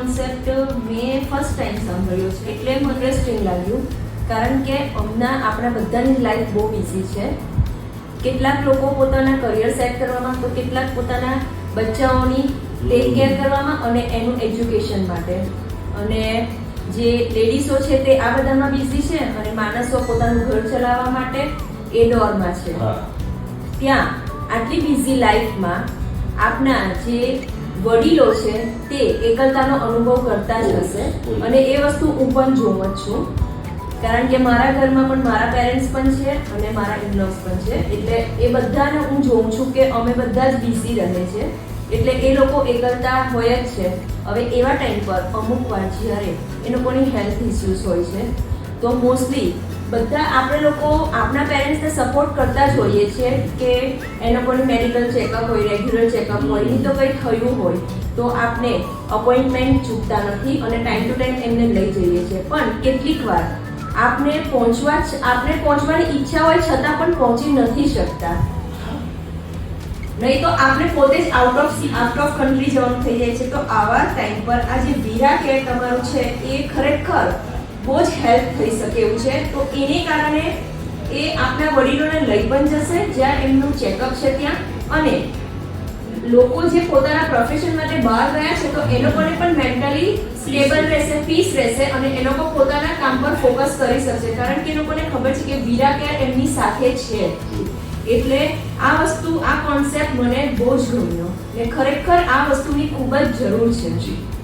Concept મેં first time સાંભળ્યો છે. એટલે મને ઇન્ટરેસ્ટિંગ લાગ્યું. કારણ કે હમણાં આપણા બધાની લાઈફ બહુ બિઝી છે. કેટલાક લોકો પોતાના કરિયર સેટ કરવામાં તો કેટલાક પોતાના બચ્ચાઓની ટેક કેર કરવામાં અને એનું એજ્યુકેશન માટે. અને જે લેડીઝો છે તે આ બધામાં બિઝી છે અને માણસો પોતાનું ઘર ચલાવવા માટે એ દોરમાં છે. ત્યાં આટલી બિઝી લાઈફમાં આપના જે વડીલો છે તે એકલતાનો અનુભવ કરતા જ હશે. અને એ વસ્તુ હું પણ જોઉં જ છું. કારણ કે મારા ઘરમાં પણ મારા પેરેન્ટ્સ પણ છે અને મારા ઇનલોસ પણ છે. એટલે એ બધાને હું જોઉં છું કે અમે બધા જ બિઝી રહે છે એટલે એ લોકો એકલતા હોય જ છે. હવે એવા ટાઈમ પર અમુક વાર જ્યારે એ લોકોની હેલ્થ ઇસ્યુઝ હોય છે તો મોસ્ટલી બધા આપણે લોકો આપણા પેરેન્ટ્સને સપોર્ટ કરતા જ હોઈએ છીએ કે એ લોકોની મેડિકલ ચેકઅપ હોય રેગ્યુલર ચેકઅપ હોય નહીં તો કંઈ થયું હોય, તો આપણે અપોઇન્ટમેન્ટ ચૂકતા નથી અને ટાઈમ ટુ ટાઈમ એમને લઈ જઈએ છીએ. પણ કેટલીક વાર આપને પહોંચવા જ, આપને પહોંચવાની ઈચ્છા હોય છતાં પણ પહોંચી નથી શકતા. નહીં તો આપણે પોતે જ out of out of country જવાનું થઈ જાય છે. તો આવા ટાઈમ પર આ જે વીરા કેર તમારું છે એ ખરેખર બહુ જ હેલ્પ થઈ શકે એવું છે. તો એને કારણે એ આપણા વડીલોને લઈ પણ જશે, જ્યાં એમનું ચેકઅપ છે ત્યાં. અને લોકો જે પોતાના પ્રોફેશન માટે બહાર ગયા છે, તો એ લોકોને પણ મેન્ટલી સ્ટેબલ રહેશે પીસ રહેશે અને એ લોકો પોતાના કામ પર ફોકસ કરી શકશે. કારણ કે એ લોકોને ખબર છે કે વીરા કેર એમની સાથે છે. એટલે આ વસ્તુ, આ કોન્સેપ્ટ મને બહુ જ ગમ્યો. ને ખરેખર આ વસ્તુની ખૂબ જ જરૂર છે.